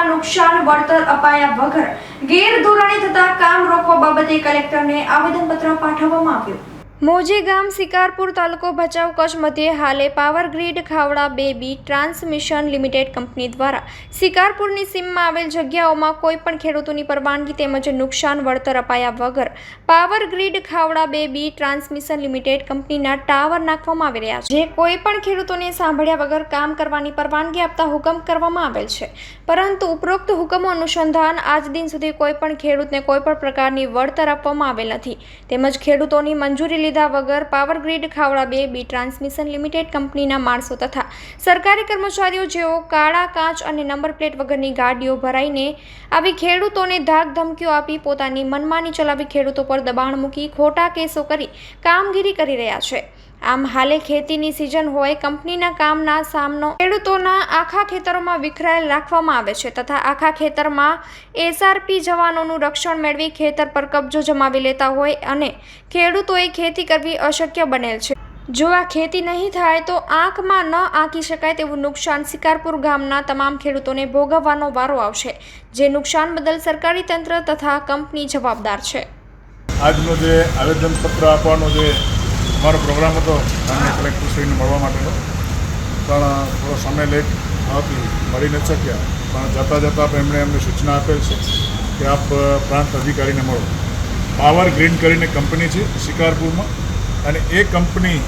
ખેડૂતોની નુકસાન વળતર અપાયા વગર ગેરધોરણે થતા કામ રોકવા બાબતે કલેક્ટરને આવેદનપત્ર પાઠવવામાં આવ્યું. મોજે ગામ સિકારપુર તાલુકો ભચાઉ કચ્છ મધ્યે હાલે power grid Khavda baby transmission limited company દ્વારા. શિકારપુરની સીમમાં આવેલ જગ્યાઓમાં કોઈપણ ખેડૂતોની પરવાનગી તેમજ નુકસાન વળતર અપાયા વગર power grid Khavda baby transmission limited કંપનીના ટાવર નાખવામાં આવી રહ્યા છે. જે કોઈપણ ખેડૂતોને સાંભળ્યા વગર કામ કરવાની પરવાનગી આપતા હુકમ કરવામાં આવેલ છે. પરંતુ ઉપરોક્ત હુકમો અનુસંધાન આજ દિન સુધી કોઈપણ ખેડૂતને કોઈપણ પ્રકારની વળતર આપવામાં આવેલ નથી. તેમજ ખેડૂતોની મંજૂરી લીધા વગર પાવર ગ્રીડ ખાવડા બે બી ટ્રાન્સમિશન લિમિટેડ કંપનીના માણસો તથા સરકારી કર્મચારીઓ જેઓ કાળા કાચ અને નંબર પ્લેટ વગરની ગાડીઓ ભરાઈને આવી ખેડૂતોને ધાક ધમકીઓ આપી પોતાની મનમાની ચલાવી ખેડૂતો પર દબાણ મૂકી ખોટા કેસો કરી કામગીરી કરી રહ્યા છે. આમ હાલે ખેતીની સિઝન હોય, કંપનીના કામના સામનો ખેડૂતોના આખા ખેતરોમાં વિખરાયેલ રાખવામાં આવે છે તથા આખા ખેતરમાં એસઆરપી જવાનોનું રક્ષણ મેળવી ખેતર પર કબજો જમાવી લેતા હોય અને ખેડૂતોએ ખેતી કરવી અશક્ય બનેલ છે. જો આ ખેતી નહીં થાય તો આંખમાં ન આંકી શકાય તેવું નુકસાન શિકારપુર ગામના તમામ ખેડૂતોને ભોગવવાનો વારો આવશે, જે નુકસાન બદલ સરકારી તંત્ર તથા કંપની જવાબદાર છે. આજનો જે આવેદનપત્ર આપવાનો જે અમારો પ્રોગ્રામ હતો માન્ય કલેક્ટરશ્રીને મળવા માટેનો. પણ થોડો સમય લેટ આવતી, મળી નથી શક્યા. પણ જતાં જતાં એમણે એમને સૂચના આપેલ છે કે આપ પ્રાંત અધિકારીને મળો. પાવર ગ્રીન કરીને કંપની છે, શિકારપુરમાં. અને એ કંપની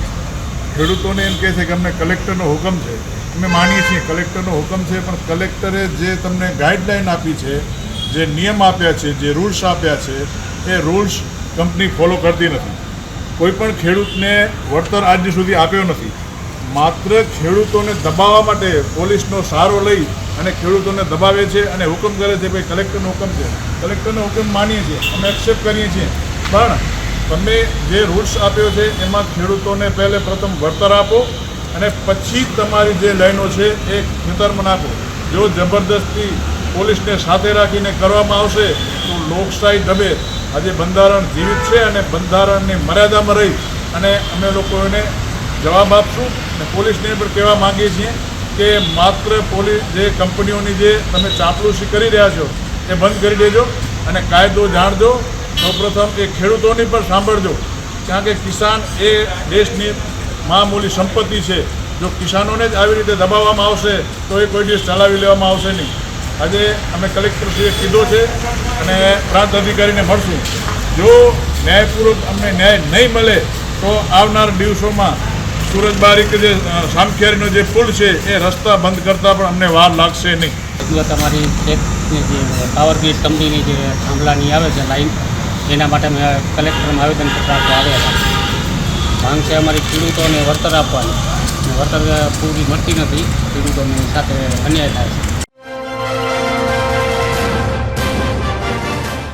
ખેડૂતોને એમ કહે છે કે અમને કલેક્ટરનો હુકમ છે. અમે માનીએ છીએ કલેક્ટરનો હુકમ છે, પણ કલેક્ટરે જે તમને ગાઈડલાઈન આપી છે, જે નિયમ આપ્યા છે, જે રૂલ્સ આપ્યા છે, એ રૂલ્સ કંપની ફોલો કરતી નથી. કોઈ પણ ખેડૂતને વળતર આજ સુધી આપ્યો નથી. માત્ર ખેડૂતોને દબાવવા માટે પોલીસનો સહારો લઈ અને ખેડૂતોને દબાવે છે અને હુકમ કરે છે ભાઈ કલેક્ટરનો હુકમ છે. કલેક્ટરનો હુકમ માનીએ છીએ, અમે એક્સેપ્ટ કરીએ છીએ. પણ તમે જે રૂલ્સ આપ્યો છે, એમાં ખેડૂતોને પહેલે પ્રથમ વળતર આપો અને પછી તમારી જે લાઈનો છે, એ ખેતરમાં નાખો. જો જબરદસ્તી પોલીસને સાથે રાખીને કરવામાં આવશે, તો લોકશાહી દબે. આજે બંધારણ જીવિત છે અને બંધારણની મર્યાદામાં રહી અને અમે લોકો એને જવાબ આપશું અને પોલીસને પણ કહેવા માંગીએ છીએ કે માત્ર પોલીસ જે કંપનીઓની જે તમે ચાપલુસી કરી રહ્યા છો એ બંધ કરી દેજો અને કાયદો જાણજો. સૌપ્રથમ એ ખેડૂતોની પણ સાંભળજો. કારણ કે કિસાન એ દેશની મામૂલી સંપત્તિ છે. જો કિસાનોને જ આવી રીતે દબાવવામાં આવશે તો એ કોઈ દિવસ ચલાવી લેવામાં આવશે નહીં. આજે અમે કલેક્ટરશ્રીએ કીધો છે અને પ્રાંત અધિકારીને મળશું. જો ન્યાયપૂર્વક અમને ન્યાય નહીં મળે, તો આવનાર દિવસોમાં સુરજબારી કે જે સામખિયારીનો જે પુલ છે, એ રસ્તા બંધ કરતાં પણ અમને વાર લાગશે નહીં. તમારી જે પાવર ગ્રીડ કંપનીની જે થાંભલાની આવે છે લાઈન એના માટે અમે કલેક્ટરમાં આવેદનપત્ર આપવા આવ્યા હતા. માંગ છે અમારી ખેડૂતોને વળતર આપવાની. વળતર પૂરી મળતી નથી. ખેડૂતોની સાથે અન્યાય થાય છે.